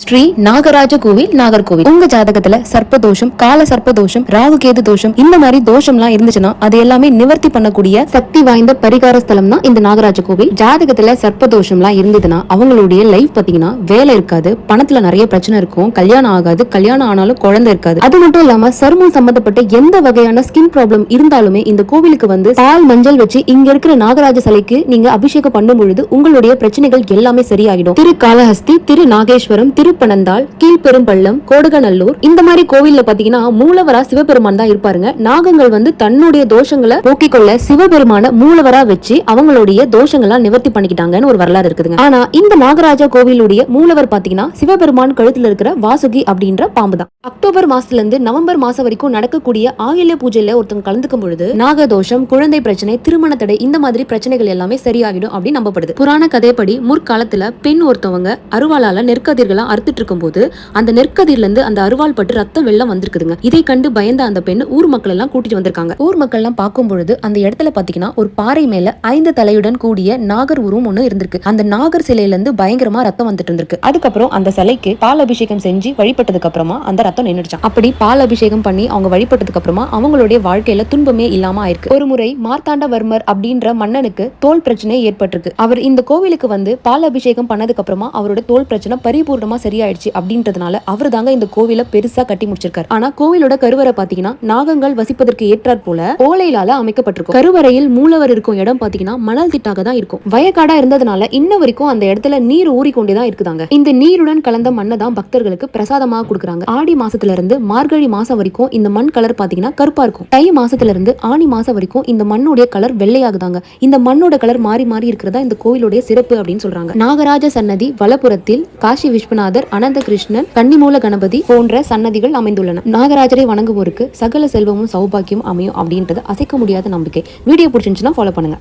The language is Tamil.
ஸ்ரீ நாகராஜ கோவில் நாகர்கோவில் உங்க ஜாதகத்துல சர்ப்பதோஷம் கால சர்ப்பதோஷம் ராகு கேது தோஷம் இந்த மாதிரி தோஷம் எல்லாம் இருந்துச்சுன்னா அது எல்லாமே நிவர்த்தி பண்ணக்கூடிய சக்தி வாய்ந்த பரிகார ஸ்தலம் தான் இந்த நாகராஜ கோவில். ஜாதகத்துல சர்ப்பதோஷம்லாம் இருந்ததுன்னா அவங்களுடைய லைஃப் பாத்தீங்கன்னா வேலை இருக்காது பணத்துல நிறைய பிரச்சனை இருக்கும் கல்யாணம் ஆகாது கல்யாணம் ஆனாலும் குழந்தை இருக்காது. அது மட்டும் இல்லாம சருமம் சம்பந்தப்பட்ட எந்த வகையான ஸ்கின் ப்ராப்ளம் இருந்தாலுமே இந்த கோவிலுக்கு வந்து பால் மஞ்சள் வச்சு இங்க இருக்கிற நாகராஜ சிலைக்கு நீங்க அபிஷேகம் பண்ணும் பொழுது உங்களுடைய பிரச்சனைகள் எல்லாமே சரியாகிடும் திரு காலஹஸ்தி திரு நாகேஸ்வரம் திருப்பனந்தாள் கீழ்பெரும்பள்ளம் கோடகநல்லூர் இந்த மாதிரி கோவில்ல பாத்தீங்கன்னா மூலவரா சிவபெருமான் தான் இருப்பாருங்க. நாகங்கள் வந்து தன்னுடைய தோஷங்களை போக்கிக் கொள்ள சிவபெருமான மூலவரா வச்சு அவங்களுடைய தோஷங்கள்லாம் நிவர்த்தி பண்ணிக்கிட்டாங்கன்னு ஒரு வரலாறு இருக்குதுங்க. ஆனா இந்த நாகராஜா கோவிலுடைய மூலவர் பாத்தீங்கன்னா சிவபெருமான் கழுத்துல இருக்கிற வாசுகி அப்படின்ற பாம்பு தான். அக்டோபர் மாசத்துல இருந்து நவம்பர் மாசம் வரைக்கும் நடக்கக்கூடிய ஆயில்ய பூஜையில ஒருத்தங்க கலந்துக்கும் பொழுது நாகதோஷம் குழந்தை பிரச்சனை திருமண தடை இந்த மாதிரி பிரச்சனைகள் எல்லாமே சரியாகிடும் அப்படின்னு நம்பப்படுது. புராண கதைப்படி முற்காலத்துல பெண் ஒருத்தவங்க அருவாளால நெற்கதிர்களா அறுத்துட்டு இருக்கும்போது அந்த நெற்கதிர்லேருந்து அந்த அருவாள் பட்டு ரத்தம் வெள்ளம் வந்திருக்குதுங்க. இதை கண்டு பயந்த அந்த பெண் ஊர் மக்கள் எல்லாம் கூட்டிட்டு வந்திருக்காங்க. ஊர் மக்கள் எல்லாம் பார்க்கும் பொழுது அந்த இடத்துல பாத்தீங்கன்னா ஒரு பாறை மேல ஐந்து தலையுடன் கூடிய நாகர் உருவம் ஒண்ணு இருந்திருக்கு. அந்த நாகர் சிலையில இருந்து பயங்கரமா ரத்தம் வந்துட்டு இருந்திருக்கு. அதுக்கப்புறம் அந்த சிலைக்கு பால் அபிஷேகம் செஞ்சு வழிபட்டதுக்கு அப்புறமா அந்த ரத்தம் நின்றுச்சான் அப்படி பால் அபிஷேகம் பண்ணி அவங்க வழிபட்டதுக்கு அப்புறமா அவங்களுடைய வாழ்க்கையில துன்பமே இல்லாம ஆயிருக்கு. ஒரு முறை மார்த்தாண்டவர்மர் அப்படின்ற மன்னனுக்கு தோல் பிரச்சனை ஏற்பட்டிருக்கு. அவர் இந்த கோவிலுக்கு வந்து பால் அபிஷேகம் பண்ணதுக்கு அப்புறமா அவரோட தோல் பிரச்சனை பரிபூர்ணமா சரியாயிடுச்சு அப்படின்றதுனால அவர் தாங்க இந்த கோவிலை பெருசா கட்டி முடிச்சிருக்காரு. ஆனா கோவிலோட கருவறை பாத்தீங்கன்னா நாகங்கள் வசிப்பதற்கு ஏற்றாற் போல ஓலையிலால அமைக்கப்பட்டிருக்கும். கருவறையில் மூலவர் இருக்கும் இடம் பாத்தீங்கன்னா மணல் திட்டாக தான் இருக்கும். வயக்காடா இருந்ததுனால இன்ன வரைக்கும் அந்த இடத்துல நீர் ஊறிக்கொண்டே தான் இருக்குதாங்க. இந்த நீருடன் கலந்த மண்ணை தான் பக்தர்களுக்கு பிரசாதமாக கொடுக்குறாங்க. ஆடி மாசத்துல இருந்து மார்கழி மாசம் வரைக்கும் இந்த மண் கலர் பாத்தீங்கன்னா கருப்பா இருக்கும். தை மாசத்துல இருந்து ஆணி மாசம் வரைக்கும் இந்த மண்ணுடைய கலர் வெள்ளையாகுதாங்க. இந்த மண்ணோட கலர் மாறி மாறி இருக்கிறதா இந்த கோயிலுடைய சிறப்பு அப்படின்னு சொல்றாங்க. நாகராஜ சன்னதி வலப்புறத்தில் காசி விஸ்வநாதர் அனந்த கிருஷ்ணன் கன்னிமூல கணபதி போன்ற சன்னதிகள் அமைந்துள்ளன. நாகராஜரை வணங்குவோருக்கு சகல செல்வமும் சௌபாக்கியம் அமையும் அப்படின்றது அசைக்க முடியாத நம்பிக்கை. வீடியோ பிடிச்சிருந்துச்சுன்னா ஃபாலோ பண்ணுங்க.